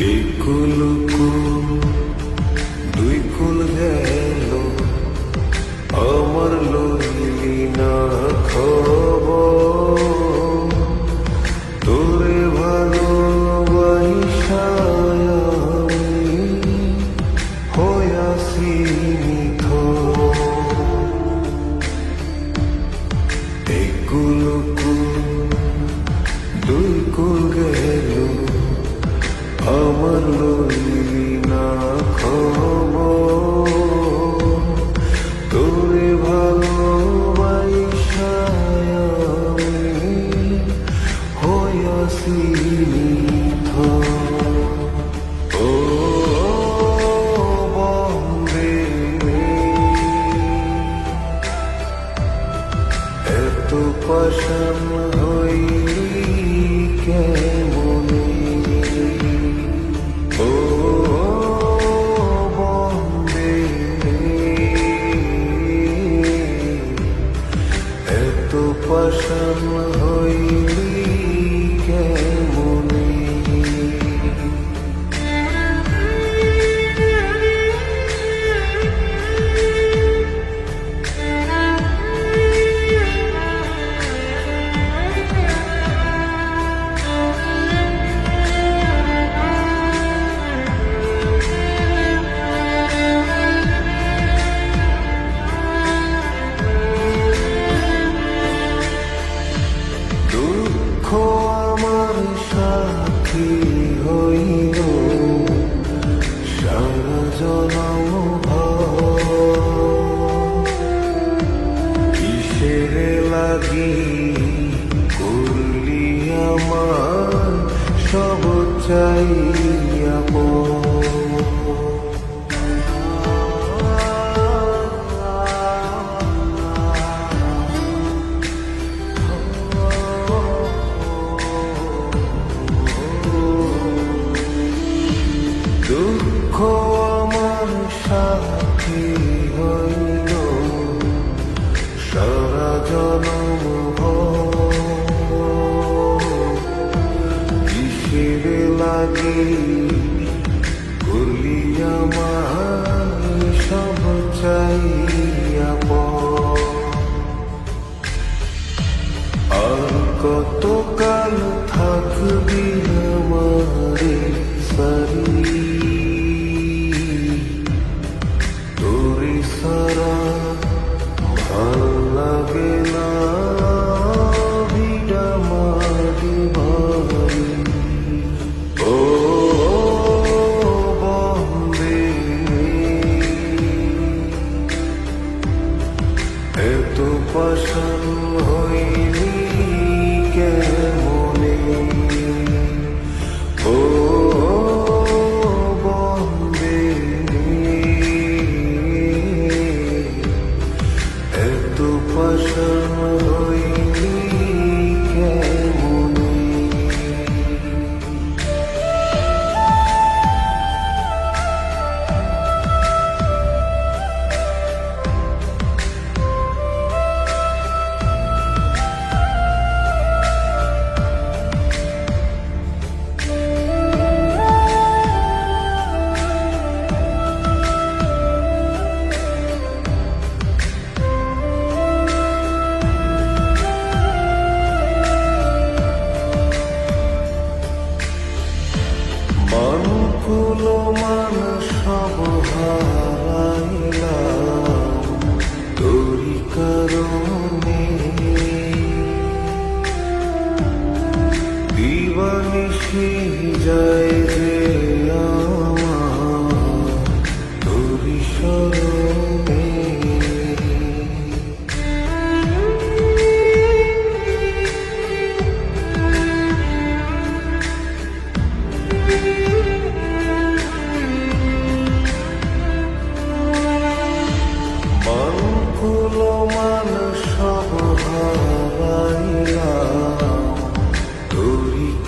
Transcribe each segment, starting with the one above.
దిక్కులకు আমার লইলি না খবর তোরে ভালোবাসায় হইয়াছি পাশামা হইলি কেমন? দুঃখ আমার সাক্ষী হইল। সারা জনম 音かの匠の বাসনা প্রাণ সব হারাইলাম। তোরি কারণে দিবানি সেই যায়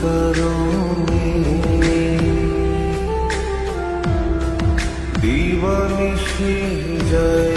करो दीवानी सी जाए